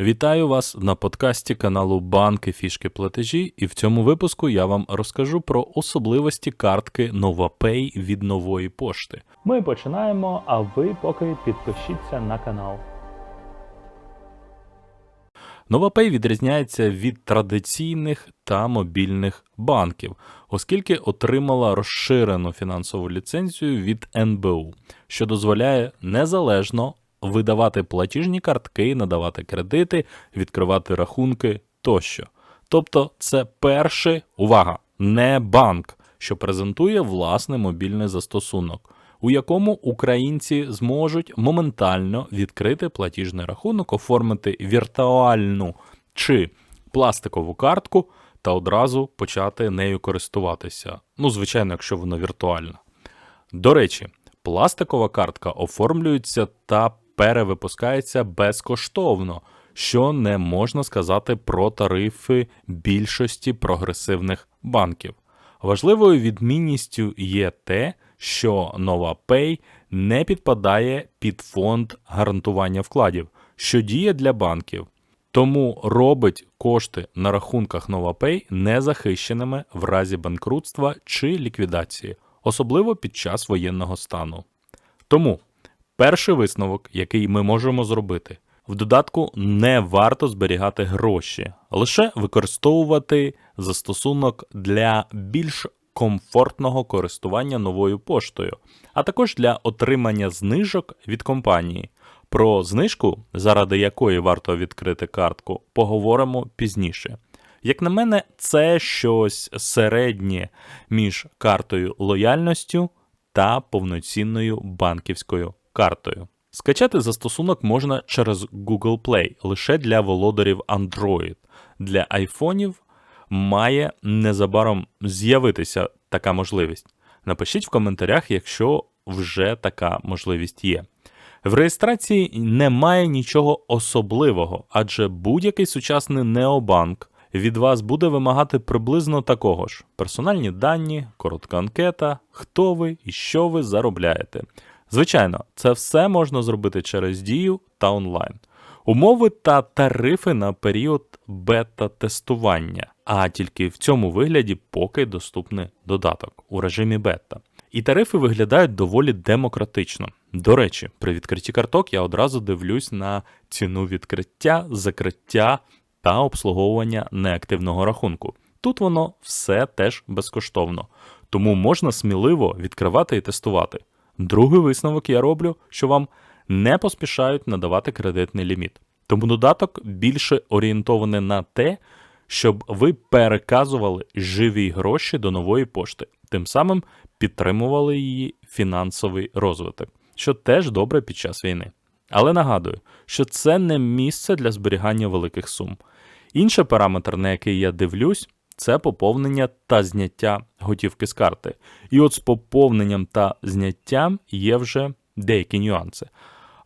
Вітаю вас на подкасті каналу Банки Фішки Платежі, і в цьому випуску я вам розкажу про особливості картки NovaPay від нової пошти. Ми починаємо, а ви поки підпишіться на канал. NovaPay відрізняється від традиційних та мобільних банків, оскільки отримала розширену фінансову ліцензію від НБУ, що дозволяє незалежно видавати платіжні картки, надавати кредити, відкривати рахунки тощо. Тобто, це перший, увага, не банк, що презентує власний мобільний застосунок, у якому українці зможуть моментально відкрити платіжний рахунок, оформити віртуальну чи пластикову картку та одразу почати нею користуватися. Ну, звичайно, якщо вона віртуальна. До речі, пластикова картка оформлюється та перевипускається безкоштовно, що не можна сказати про тарифи більшості прогресивних банків. Важливою відмінністю є те, що NovaPay не підпадає під фонд гарантування вкладів, що діє для банків, тому робить кошти на рахунках NovaPay незахищеними в разі банкрутства чи ліквідації, особливо під час воєнного стану. Тому перший висновок, який ми можемо зробити, в додатку не варто зберігати гроші, лише використовувати застосунок для більш комфортного користування новою поштою, а також для отримання знижок від компанії. Про знижку, заради якої варто відкрити картку, поговоримо пізніше. Як на мене, це щось середнє між картою лояльністю та повноцінною банківською картою. Скачати застосунок можна через Google Play лише для володарів Android. Для айфонів має незабаром з'явитися така можливість. Напишіть в коментарях, якщо вже така можливість є. В реєстрації немає нічого особливого, адже будь-який сучасний необанк від вас буде вимагати приблизно такого ж: персональні дані, коротка анкета, хто ви і що ви заробляєте. Звичайно, це все можна зробити через дію та онлайн. Умови та тарифи на період бета-тестування, а тільки в цьому вигляді поки доступний додаток у режимі бета. І тарифи виглядають доволі демократично. До речі, при відкритті карток я одразу дивлюсь на ціну відкриття, закриття та обслуговування неактивного рахунку. Тут воно все теж безкоштовно, тому можна сміливо відкривати і тестувати. Другий висновок я роблю, що вам не поспішають надавати кредитний ліміт. Тому додаток більше орієнтований на те, щоб ви переказували живі гроші до нової пошти, тим самим підтримували її фінансовий розвиток, що теж добре під час війни. Але нагадую, що це не місце для зберігання великих сум. Інший параметр, на який я дивлюсь, це поповнення та зняття готівки з карти. І от з поповненням та зняттям є вже деякі нюанси.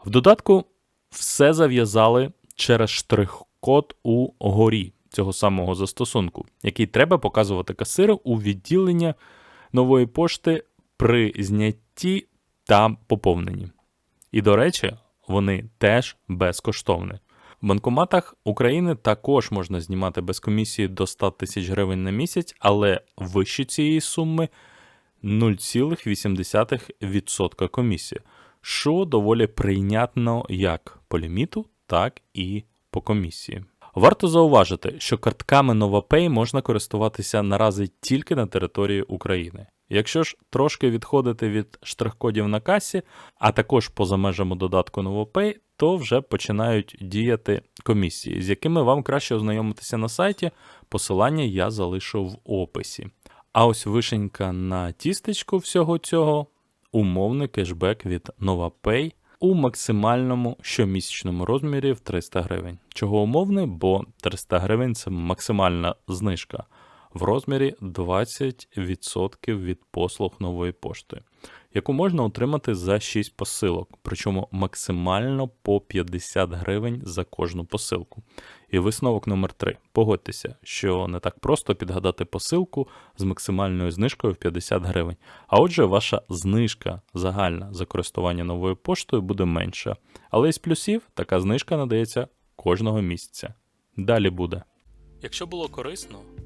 В додатку все зав'язали через штрих-код у горі цього самого застосунку, який треба показувати касиру у відділення нової пошти при знятті та поповненні. І, до речі, вони теж безкоштовні. В банкоматах України також можна знімати без комісії до 100 тисяч гривень на місяць, але вище цієї суми 0,8% комісії, що доволі прийнятно як по ліміту, так і по комісії. Варто зауважити, що картками NovaPay можна користуватися наразі тільки на території України. Якщо ж трошки відходити від штрих-кодів на касі, а також поза межами додатку NovoPay, то вже починають діяти комісії, з якими вам краще ознайомитися на сайті. Посилання я залишу в описі. А ось вишенька на тістечку всього цього умовний кешбек від NovaPay у максимальному щомісячному розмірі в 300 гривень. Чого умовний, бо 300 гривень це максимальна знижка в розмірі 20% від послуг нової пошти, яку можна отримати за 6 посилок, причому максимально по 50 гривень за кожну посилку. І висновок номер 3 Погодьтеся, що не так просто підгадати посилку з максимальною знижкою в 50 гривень. А отже, ваша знижка загальна за користування новою поштою буде менша. Але із плюсів така знижка надається кожного місяця. Далі буде. Якщо було корисно,